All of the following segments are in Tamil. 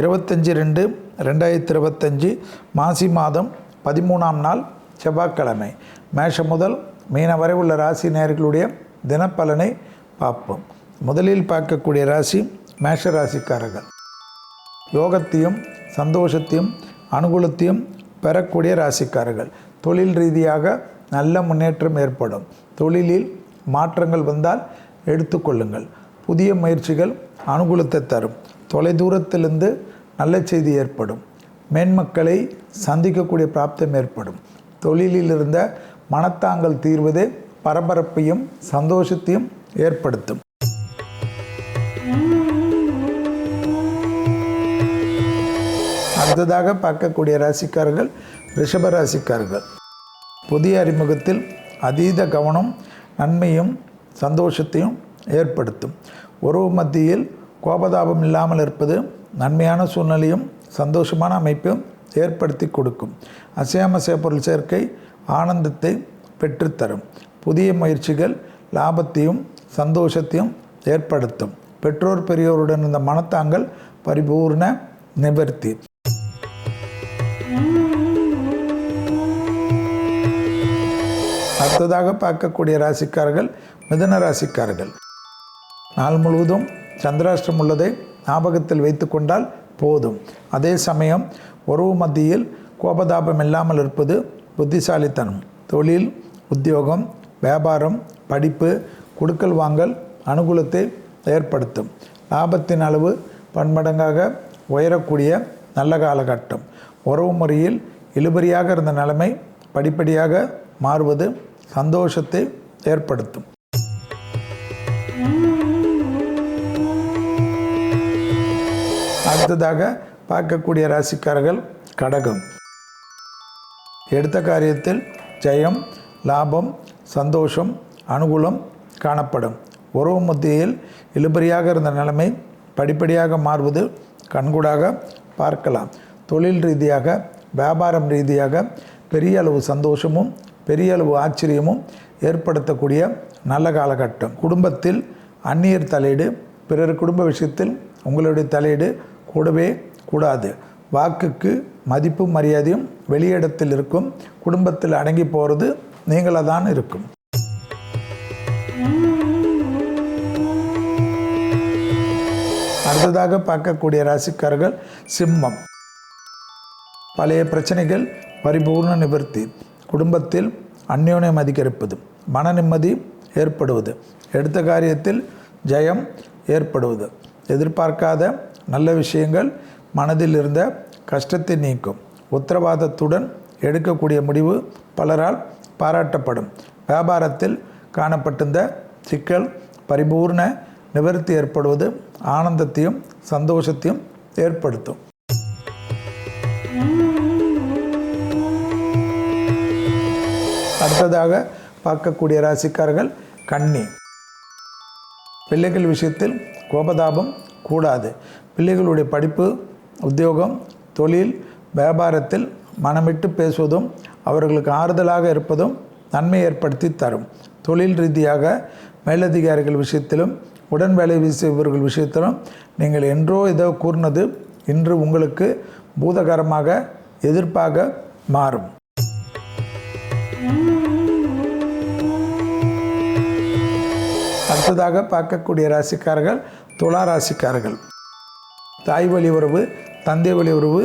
இருபத்தஞ்சி ரெண்டு ரெண்டாயிரத்தி இருபத்தஞ்சி மாசி மாதம் பதிமூணாம் நாள் செவ்வாய்க்கிழமை. மேஷம் முதல் மீன வரை உள்ள ராசி நேர்களுடைய தினப்பலனை பார்ப்போம். முதலில் பார்க்கக்கூடிய ராசி மேஷ ராசிக்காரர்கள். யோகத்தையும் சந்தோஷத்தையும் அனுகூலத்தையும் பெறக்கூடிய ராசிக்காரர்கள். தொழில் ரீதியாக நல்ல முன்னேற்றம் ஏற்படும். தொழிலில் மாற்றங்கள் வந்தால் எடுத்துக்கொள்ளுங்கள் புதிய முயற்சிகள் அனுகூலத்தை தரும். தொலைதூரத்திலிருந்து நல்ல செய்தி ஏற்படும். மேன்மக்களை சந்திக்கக்கூடிய பிராப்தம் ஏற்படும். தொழிலில் இருந்த மனத்தாங்கள் தீர்வது பரபரப்பையும் சந்தோஷத்தையும் ஏற்படுத்தும். அடுத்ததாக பார்க்கக்கூடிய ராசிக்காரர்கள் ரிஷப ராசிக்காரர்கள். புதிய அறிமுகத்தில் அதீத கவனம் நன்மையும் சந்தோஷத்தையும் ஏற்படுத்தும். உறவு மத்தியில் கோபதாபம் இல்லாமல் இருப்பது நன்மையான சூழ்நிலையும் சந்தோஷமான அமைப்பும் ஏற்படுத்தி கொடுக்கும். அசையாமசைய பொருள் சேர்க்கை ஆனந்தத்தை பெற்றுத்தரும். புதிய முயற்சிகள் லாபத்தையும் சந்தோஷத்தையும் ஏற்படுத்தும். பெற்றோர் பெரியோருடன் இந்த மனத்தாங்கள் பரிபூர்ண நிவர்த்தி. அடுத்ததாக பார்க்கக்கூடிய ராசிக்காரர்கள் மிதன ராசிக்காரர்கள். நாள் முழுவதும் சந்திராஷ்டிரம் உள்ளதை ஞாபகத்தில் வைத்து கொண்டால் போதும். அதே சமயம் உறவு மத்தியில் கோபதாபம் இல்லாமல் இருப்பது புத்திசாலித்தனம். தொழில் உத்தியோகம் வியாபாரம் படிப்பு கொடுக்கல் வாங்கல் அனுகூலத்தை ஏற்படுத்தும். லாபத்தின் அளவு பன்மடங்காக உயரக்கூடிய நல்ல காலகட்டம். உறவு முறையில் இழுபறியாக இருந்த நிலைமை படிப்படியாக மாறுவது சந்தோஷத்தை ஏற்படுத்தும். அடுத்ததாக பார்க்கக்கூடிய ராசிக்காரர்கள் கடகம். எடுத்த காரியத்தில் ஜெயம் லாபம் சந்தோஷம் அனுகூலம் காணப்படும். உறவு மத்தியில் இழுபறியாக இருந்த நிலைமை படிப்படியாக மாறுவது கண்கூடாக பார்க்கலாம். தொழில் ரீதியாக வியாபாரம் ரீதியாக பெரிய அளவு சந்தோஷமும் பெரிய அளவு ஆச்சரியமும் ஏற்படுத்தக்கூடிய நல்ல காலகட்டம். குடும்பத்தில் அந்நியர் தலையீடு பிறர் குடும்ப விஷயத்தில் உங்களுடைய தலையீடு கூடவே கூடாது. வாக்குக்கு மதிப்பும் மரியாதையும் வெளியிடத்தில் இருக்கும். குடும்பத்தில் அடங்கி போகிறது நீங்களாக தான் இருக்கும். அடுத்ததாக பார்க்கக்கூடிய ராசிக்காரர்கள் சிம்மம். பழைய பிரச்சனைகள் பரிபூர்ண நிவர்த்தி. குடும்பத்தில் அந்யோன்யம் அதிகரிப்பது மன நிம்மதி ஏற்படுவது. எடுத்த காரியத்தில் ஜெயம் ஏற்படுவது. எதிர்பார்க்காத நல்ல விஷயங்கள் மனதில் இருந்த கஷ்டத்தை நீக்கும். உத்தரவாதத்துடன் எடுக்கக்கூடிய முடிவு பலரால் பாராட்டப்படும். வியாபாரத்தில் காணப்பட்டிருந்த சிக்கல் பரிபூர்ண நிவர்த்தி ஏற்படுவது ஆனந்தத்தையும் சந்தோஷத்தையும் ஏற்படுத்தும். அடுத்ததாக பார்க்கக்கூடிய ராசிக்காரர்கள் கண்ணி பிள்ளைகள் விஷயத்தில் கோபதாபம் கூடாது. பிள்ளைகளுடைய படிப்பு உத்தியோகம் தொழில் வியாபாரத்தில் மனமிட்டு பேசுவதும் அவர்களுக்கு ஆறுதலாக இருப்பதும் நன்மை ஏற்படுத்தி தரும். தொழில் ரீதியாக மேலதிகாரிகள் விஷயத்திலும் உடன் வேலை செய்பவர்கள் விஷயத்திலும் நீங்கள் என்றோ ஏதோ கூர்னது இன்று உங்களுக்கு பூதகரமாக எதிர்ப்பாக மாறும். அடுத்ததாக பார்க்கக்கூடிய ராசிக்காரர்கள் துளா ராசிக்காரர்கள். தாய் வழி உறவு தந்தை வழி உறவு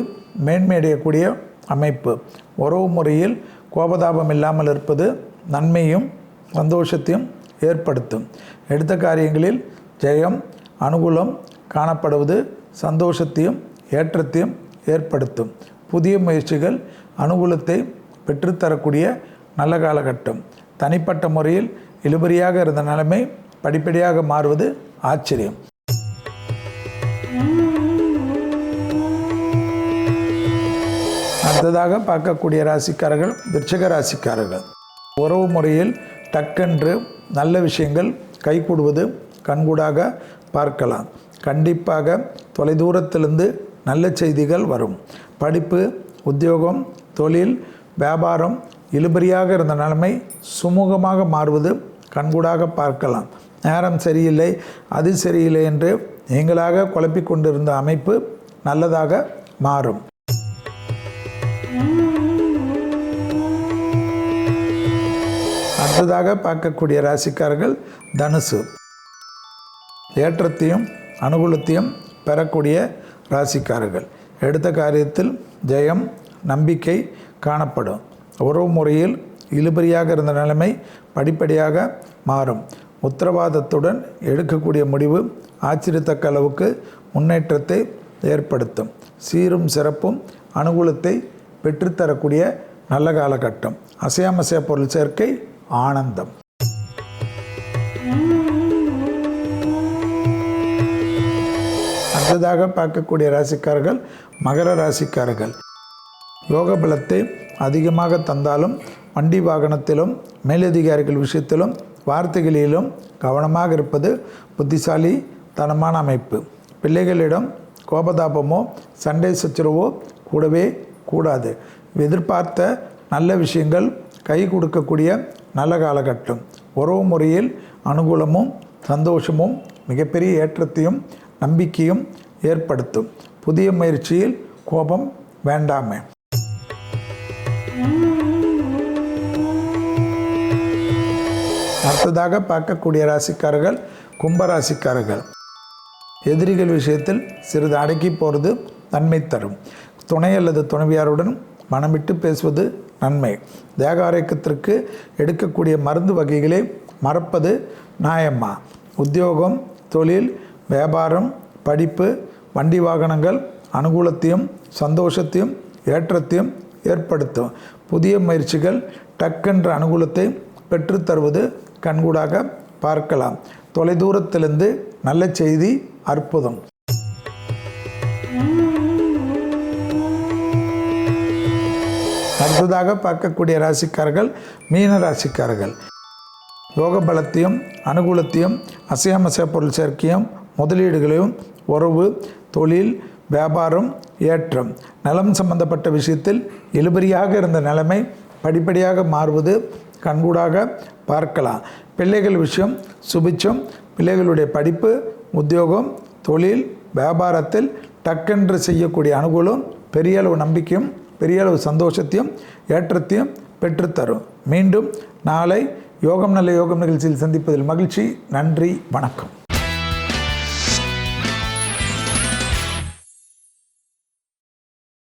மேன்மையடையக்கூடிய அமைப்பு. உறவு முறையில் கோபதாபம் இல்லாமல் இருப்பது நன்மையும் சந்தோஷத்தையும் ஏற்படுத்தும். எடுத்த காரியங்களில் ஜெயம் அனுகூலம் காணப்படுவது சந்தோஷத்தையும் ஏற்றத்தையும் ஏற்படுத்தும். புதிய முயற்சிகள் அனுகூலத்தை பெற்றுத்தரக்கூடிய நல்ல காலகட்டம். தனிப்பட்ட முறையில் இழுபறியாக இருந்த நிலைமை படிப்படியாக மாறுவது ஆச்சரியம். அடுத்ததாக பார்க்கக்கூடிய ராசிக்காரர்கள் விருச்சிக ராசிக்காரர்கள். உறவு முறையில் டக்கென்று நல்ல விஷயங்கள் கைகூடுவது கண்கூடாக பார்க்கலாம். கண்டிப்பாக தொலைதூரத்திலிருந்து நல்ல செய்திகள் வரும். படிப்பு உத்தியோகம் தொழில் வியாபாரம் இழுபறியாக இருந்த நிலைமை சுமூகமாக மாறுவது கண்கூடாக பார்க்கலாம். நேரம் சரியில்லை அது சரியில்லை என்று நீங்களாக குழப்பிக் கொண்டிருந்த அமைப்பு நல்லதாக மாறும். அடுத்ததாக பார்க்கக்கூடிய ராசிக்காரர்கள் தனுசு. ஏற்றத்தையும் அனுகூலத்தையும் பெறக்கூடிய ராசிக்காரர்கள். எடுத்த காரியத்தில் ஜெயம் நம்பிக்கை காணப்படும். உறவு முறையில் இழுபறியாக இருந்த நிலைமை படிப்படியாக மாறும். உத்தரவாதத்துடன் எடுக்கக்கூடிய முடிவு ஆச்சரியத்தக்க அளவுக்கு முன்னேற்றத்தை ஏற்படுத்தும். சீரும் சிறப்பும் அனுகூலத்தை பெற்றுத்தரக்கூடிய நல்ல காலகட்டம். அசையாமசைய பொருள் சேர்க்கை ஆனந்தம். அடுத்ததாக பார்க்கக்கூடிய ராசிக்காரர்கள் மகர ராசிக்காரர்கள். யோக பலத்தை அதிகமாக தந்தாலும் வண்டி வாகனத்திலும் மேலதிகாரிகள் விஷயத்திலும் வார்த்தைகளிலும் கவனமாக இருப்பது புத்திசாலி தனமான அமைப்பு. பிள்ளைகளிடம் கோபதாபமோ சண்டை சச்சரவோ கூடவே கூடாது. எதிர்பார்த்த நல்ல விஷயங்கள் கை கொடுக்கக்கூடிய நல்ல காலகட்டம். உறவு முறையில் அனுகூலமும் சந்தோஷமும் மிகப்பெரிய ஏற்றத்தையும் நம்பிக்கையும் ஏற்படுத்தும். புதிய முயற்சியில் கோபம் வேண்டாமே. அடுத்ததாக பார்க்கக்கூடிய ராசிக்காரர்கள் கும்ப ராசிக்காரர்கள். எதிரிகள் விஷயத்தில் சிறிது அடக்கி போகிறது நன்மை தரும். துணை அல்லது துணைவியாருடன் மனமிட்டு பேசுவது நன்மை. தேக ஆரோக்கியத்திற்கு எடுக்கக்கூடிய மருந்து வகைகளை மறப்பது நியாயமா? உத்தியோகம் தொழில் வியாபாரம் படிப்பு வண்டி வாகனங்கள் அனுகூலத்தையும் சந்தோஷத்தையும் ஏற்றத்தையும் ஏற்படுத்தும். புதிய முயற்சிகள் டக்கென்ற அனுகூலத்தை பெற்றுத்தருவது கண்கூடாக பார்க்கலாம். தொலைதூரத்திலிருந்து நல்ல செய்தி அற்புதம். அடுத்ததாக பார்க்கக்கூடிய ராசிக்காரர்கள் மீன ராசிக்காரர்கள். யோக பலத்தையும் அனுகூலத்தையும் அசையாமசைய பொருள் சேர்க்கையும் முதலீடுகளையும் உறவு தொழில் வியாபாரம் ஏற்றம். நலம் சம்பந்தப்பட்ட விஷயத்தில் இழுபறியாக இருந்த நிலைமை படிப்படியாக மாறுவது கண்கூடாக பார்க்கலாம். பிள்ளைகள் விஷயம் சுபிச்சம் பிள்ளைகளுடைய படிப்பு உத்தியோகம் தொழில் வியாபாரத்தில் டக்கென்று செய்யக்கூடிய அனுகூலம் பெரிய அளவு நம்பிக்கையும் பெரிய அளவு சந்தோஷத்தையும் ஏற்றத்தையும் பெற்றுத்தரும். மீண்டும் நாளை யோகம் நல்ல யோகம் நிகழ்ச்சியில் சந்திப்பதில் மகிழ்ச்சி. நன்றி. வணக்கம்.